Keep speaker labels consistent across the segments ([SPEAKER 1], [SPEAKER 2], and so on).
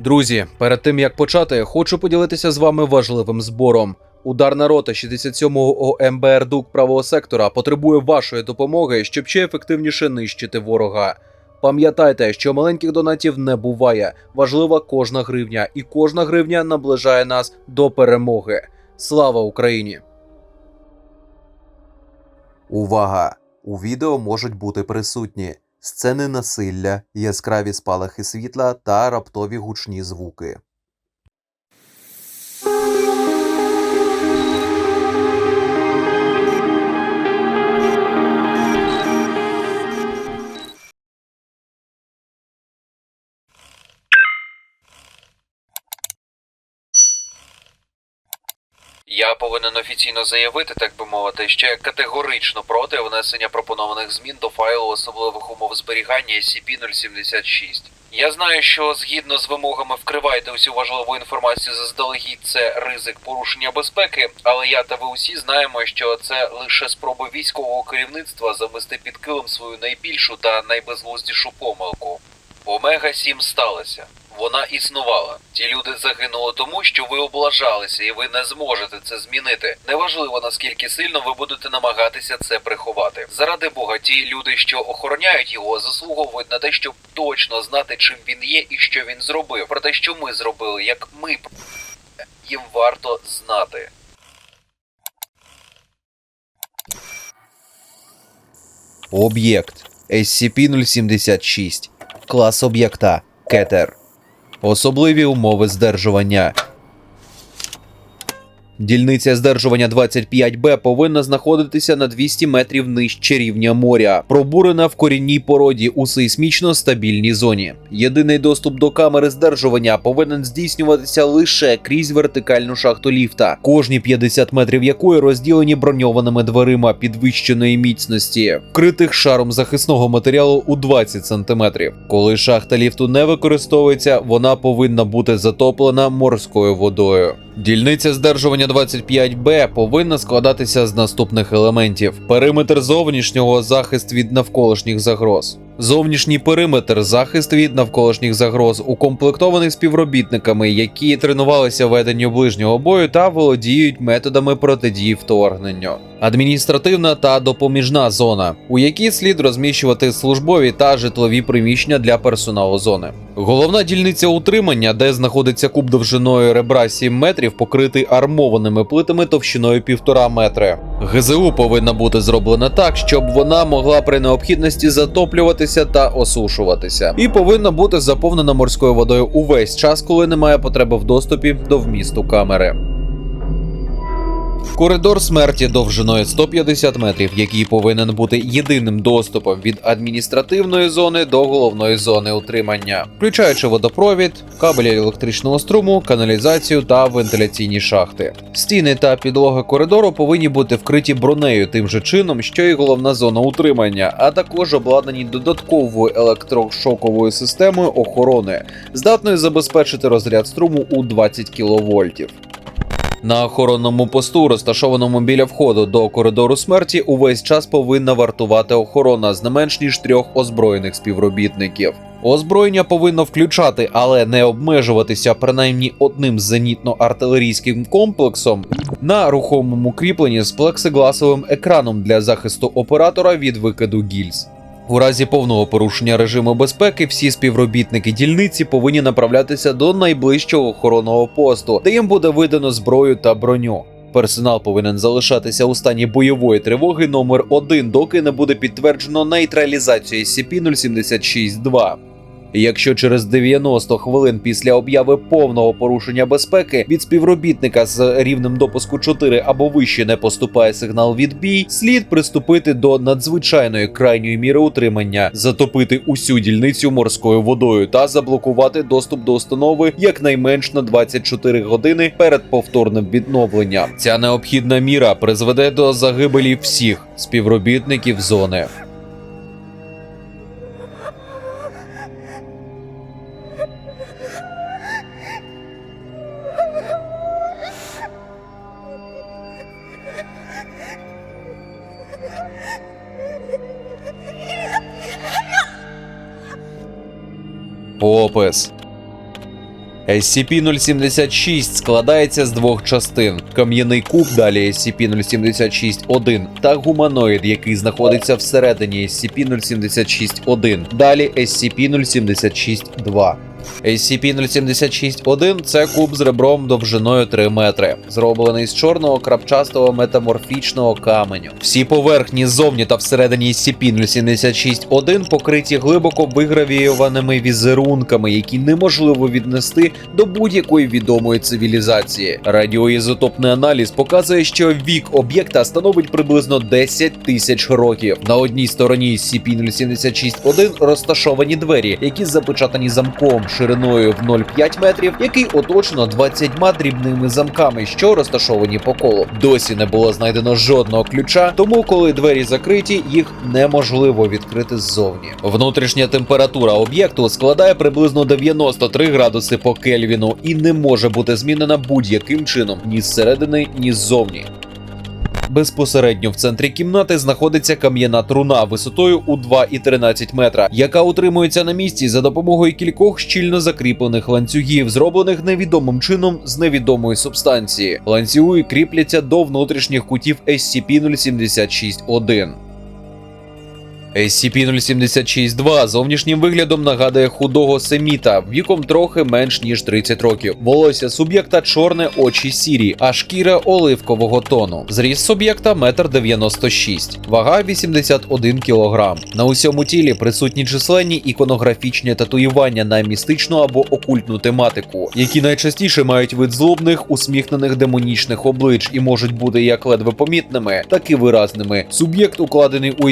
[SPEAKER 1] Друзі, перед тим як почати, хочу поділитися з вами важливим збором. Ударна рота 67-го ОМБР ДУК правого сектора потребує вашої допомоги, щоб ще ефективніше нищити ворога. Пам'ятайте, що маленьких донатів не буває. Важлива кожна гривня, і кожна гривня наближає нас до перемоги. Слава Україні! Увага! У відео можуть бути присутні сцени насилля, яскраві спалахи світла та раптові гучні звуки. Я повинен офіційно заявити, так би мовити, я категорично проти внесення пропонованих змін до файлу особливих умов зберігання SCP-076. Я знаю, що згідно з вимогами вкривайте усю важливу інформацію заздалегідь це ризик порушення безпеки, але я та ви усі знаємо, що це лише спроби військового керівництва замести під килим свою найбільшу та найбезглуздішу помилку. Омега 7 сталося. Вона існувала. Ті люди загинули тому, що ви облажалися, і ви не зможете це змінити. Неважливо наскільки сильно ви будете намагатися це приховати. Заради Бога, ті люди, що охороняють його, заслуговують на те, щоб точно знати, чим він є і що він зробив. Про те, що ми зробили, як ми їм варто знати. Об'єкт SCP-076. Клас об'єкта Кетер. Особливі умови здержування. Дільниця здержування 25Б повинна знаходитися на 200 метрів нижче рівня моря, пробурена в корінній породі у сейсмічно стабільній зоні. Єдиний доступ до камери здержування повинен здійснюватися лише крізь вертикальну шахту ліфта, кожні 50 метрів якої розділені броньованими дверима підвищеної міцності, вкритих шаром захисного матеріалу у 20 см. Коли шахта ліфту не використовується, вона повинна бути затоплена морською водою. Дільниця здержування 25Б повинна складатися з наступних елементів: периметр зовнішнього захист від навколишніх загроз. Зовнішній периметр захист від навколишніх загроз, укомплектований співробітниками, які тренувалися веденню ближнього бою та володіють методами протидії вторгненню. Адміністративна та допоміжна зона, у якій слід розміщувати службові та житлові приміщення для персоналу зони. Головна дільниця утримання, де знаходиться куб довжиною ребра 7 метрів, покритий армованими плитами товщиною 1,5 метри. ГЗУ повинна бути зроблена так, щоб вона могла при необхідності затоплюватися та осушуватися, і повинна бути заповнена морською водою увесь час, коли немає потреби в доступі до вмісту камери. Коридор смерті довжиною 150 метрів, який повинен бути єдиним доступом від адміністративної зони до головної зони утримання, включаючи водопровід, кабелі електричного струму, каналізацію та вентиляційні шахти. Стіни та підлога коридору повинні бути вкриті бронею тим же чином, що і головна зона утримання, а також обладнані додатковою електрошоковою системою охорони, здатною забезпечити розряд струму у 20 кВт. На охоронному посту, розташованому біля входу до коридору смерті, увесь час повинна вартувати охорона з не менш ніж трьох озброєних співробітників. Озброєння повинно включати, але не обмежуватися принаймні одним зенітно-артилерійським комплексом на рухомому кріпленні з плексигласовим екраном для захисту оператора від викиду гільз. У разі повного порушення режиму безпеки всі співробітники дільниці повинні направлятися до найближчого охоронного посту, де їм буде видано зброю та броню. Персонал повинен залишатися у стані бойової тривоги номер 1 доки не буде підтверджено нейтралізацію SCP-076-2. Якщо через 90 хвилин після обяви повного порушення безпеки від співробітника з рівнем допуску 4 або вище не поступає сигнал відбій, слід приступити до надзвичайної крайньої міри утримання, затопити усю дільницю морською водою та заблокувати доступ до установи якнайменш на 24 години перед повторним відновленням. Ця необхідна міра призведе до загибелі всіх співробітників зони. Опис SCP-076 складається з двох частин: кам'яний куб, далі SCP-076-1 та гуманоїд, який знаходиться всередині SCP-076-1, далі SCP-076-2. SCP-076-1 – це куб з ребром довжиною 3 метри, зроблений з чорного крапчастого метаморфічного каменю. Всі поверхні ззовні та всередині SCP-076-1 покриті глибоко вигравіюваними візерунками, які неможливо віднести до будь-якої відомої цивілізації. Радіоізотопний аналіз показує, що вік об'єкта становить приблизно 10 тисяч років. На одній стороні SCP-076-1 розташовані двері, які запечатані замком шириною в 0,5 метрів, який оточено 20 дрібними замками, що розташовані по колу. Досі не було знайдено жодного ключа, тому коли двері закриті, їх неможливо відкрити ззовні. Внутрішня температура об'єкту складає приблизно 93 градуси по Кельвіну і не може бути змінена будь-яким чином ні зсередини, ні ззовні. Безпосередньо в центрі кімнати знаходиться кам'яна труна висотою у 2,13 метра, яка утримується на місці за допомогою кількох щільно закріплених ланцюгів, зроблених невідомим чином з невідомої субстанції. Ланцюги кріпляться до внутрішніх кутів SCP-076-1. SCP-076-2 зовнішнім виглядом нагадує худого семіта віком трохи менш ніж 30 років. Волосся суб'єкта чорне, очі сірі, а шкіра оливкового тону. Зріст суб'єкта 1,96 м, вага 81 кг. На усьому тілі присутні численні іконографічні татуювання на містичну або окультну тематику, які найчастіше мають вид злобних, усміхнених демонічних облич і можуть бути як ледве помітними, так і виразними. Суб'єкт, укладений у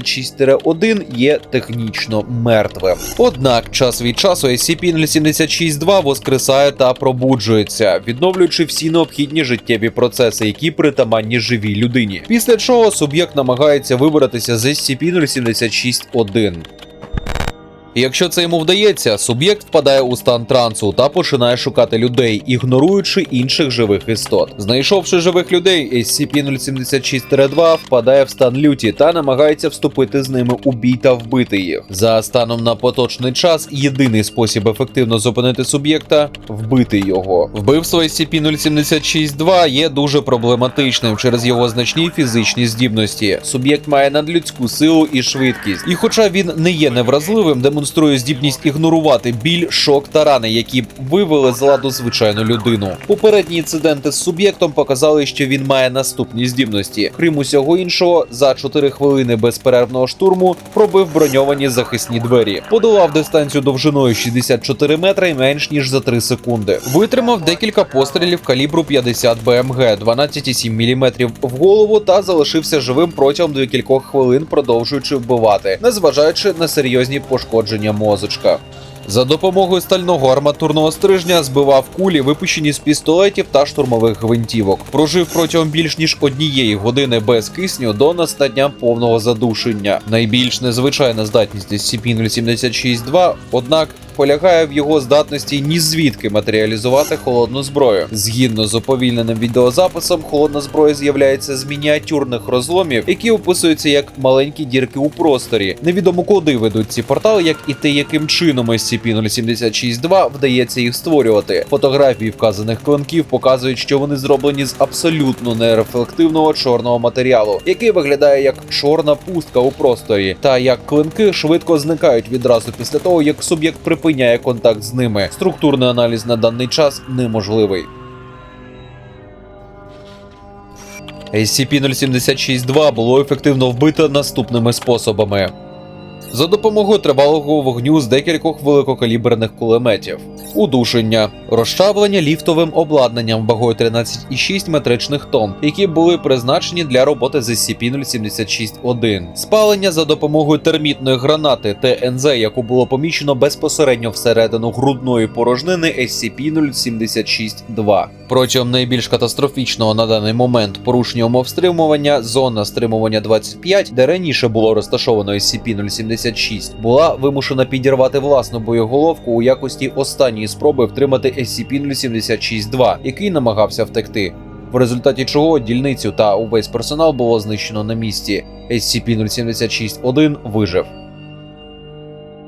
[SPEAKER 1] SCP-076-1, є технічно мертвим. Однак час від часу SCP-076-2 воскресає та пробуджується, відновлюючи всі необхідні життєві процеси, які притаманні живій людині. Після чого суб'єкт намагається вибратися з SCP-076-1. Якщо це йому вдається, суб'єкт впадає у стан трансу та починає шукати людей, ігноруючи інших живих істот. Знайшовши живих людей, SCP-076-2 впадає в стан люті та намагається вступити з ними у бій та вбити їх. За станом на поточний час, єдиний спосіб ефективно зупинити суб'єкта вбити його. Вбивство SCP-076-2 є дуже проблематичним через його значні фізичні здібності. Суб'єкт має надлюдську силу і швидкість, і хоча він не є невразливим, демонструє здібність ігнорувати біль, шок та рани, які б вивели з ладу звичайну людину. Попередні інциденти з суб'єктом показали, що він має наступні здібності. Крім усього іншого, за 4 хвилини безперервного штурму пробив броньовані захисні двері, подолав дистанцію довжиною 64 метри менш ніж за 3 секунди. Витримав декілька пострілів калібру 50 БМГ, 12,7 мм в голову та залишився живим протягом декількох хвилин, продовжуючи вбивати, незважаючи на серйозні пошкодження мозочка. За допомогою стального арматурного стрижня збивав кулі, випущені з пістолетів та штурмових гвинтівок. Прожив протягом більш ніж однієї години без кисню до настання повного задушення. Найбільш незвичайна здатність SCP-076-2, однак, полягає в його здатності ні звідки матеріалізувати холодну зброю. Згідно з уповільненим відеозаписом, холодна зброя з'являється з мініатюрних розломів, які описуються як маленькі дірки у просторі. Невідомо куди ведуть ці портали, як і те, яким чином SCP-076-2 вдається їх створювати. Фотографії вказаних клинків показують, що вони зроблені з абсолютно нерефлективного чорного матеріалу, який виглядає як чорна пустка у просторі, та як клинки швидко зникають відразу після того, як суб'єкт припиняє контакт з ними. Структурний аналіз на даний час неможливий. SCP-076-2 було ефективно вбито наступними способами. За допомогою тривалого вогню з декількох великокаліберних кулеметів, удушення, розчавлення ліфтовим обладнанням вагою 13,6 метричних тонн, які були призначені для роботи з SCP-076-1, спалення за допомогою термітної гранати ТНЗ, яку було помічено безпосередньо всередину грудної порожнини SCP-076-2. Протягом найбільш катастрофічного на даний момент порушення умов стримування, зона стримування 25, де раніше було розташовано SCP-076, була вимушена підірвати власну боєголовку у якості останньої спроби втримати SCP-076-2, який намагався втекти. В результаті чого дільницю та увесь персонал було знищено на місці. SCP-076-1 вижив.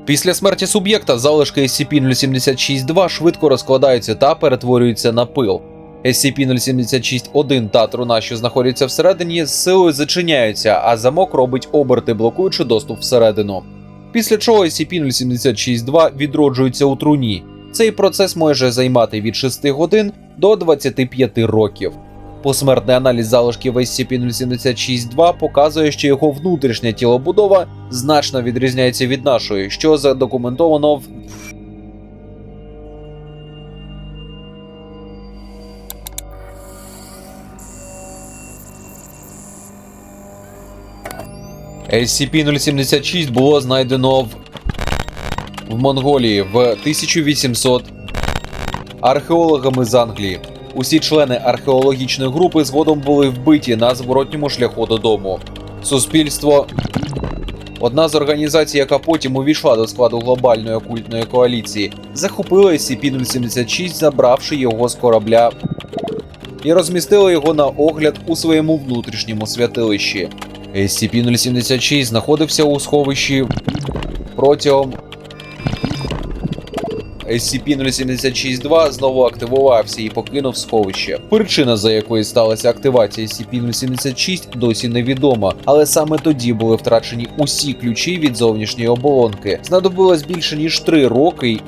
[SPEAKER 1] Після смерті суб'єкта залишки SCP-076-2 швидко розкладаються та перетворюються на пил. SCP-076-1 та труна, що знаходяться всередині, з силою зачиняються, а замок робить оберти, блокуючи доступ всередину. Після чого SCP-076-2 відроджується у труні. Цей процес може займати від 6 годин до 25 років. Посмертний аналіз залишків SCP-076-2 показує, що його внутрішня тілобудова значно відрізняється від нашої, що задокументовано в SCP-076 було знайдено в, в Монголії в 1800 археологами з Англії. Усі члени археологічної групи згодом були вбиті на зворотньому шляху додому. Суспільство одна з організацій, яка потім увійшла до складу глобальної окультної коаліції, захопила SCP-076, забравши його з корабля і розмістила його на огляд у своєму внутрішньому святилищі. SCP-076 знаходився у сховищі протягом SCP-076-2 знову активувався і покинув сховище. Причина, за якою сталася активація SCP-076, досі невідома, але саме тоді були втрачені усі ключі від зовнішньої оболонки. Знадобилось більше ніж 3 роки.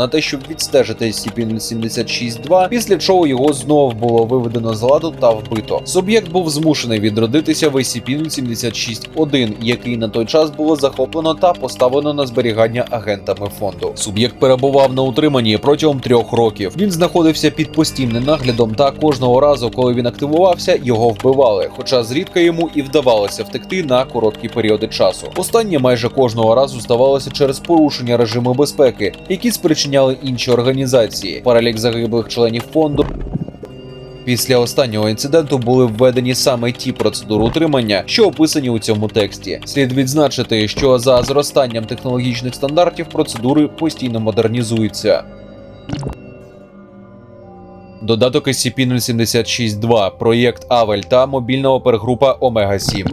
[SPEAKER 1] На те, щоб відстежити SCP-076-2, після чого його знов було виведено з ладу та вбито. Суб'єкт був змушений відродитися в SCP-076-1, який на той час було захоплено та поставлено на зберігання агентами фонду. Суб'єкт перебував на утриманні протягом трьох років. Він знаходився під постійним наглядом, та кожного разу, коли він активувався, його вбивали. Хоча зрідка йому і вдавалося втекти на короткі періоди часу. Останнє майже кожного разу ставалося через порушення режиму безпеки, які спричиняли інші організації. Перелік загиблих членів фонду. Після останнього інциденту були введені саме ті процедури утримання, що описані у цьому тексті. Слід відзначити, що за зростанням технологічних стандартів процедури постійно модернізуються. Додаток SCP-076-2, проєкт Авель та мобільна опергрупа Омега 7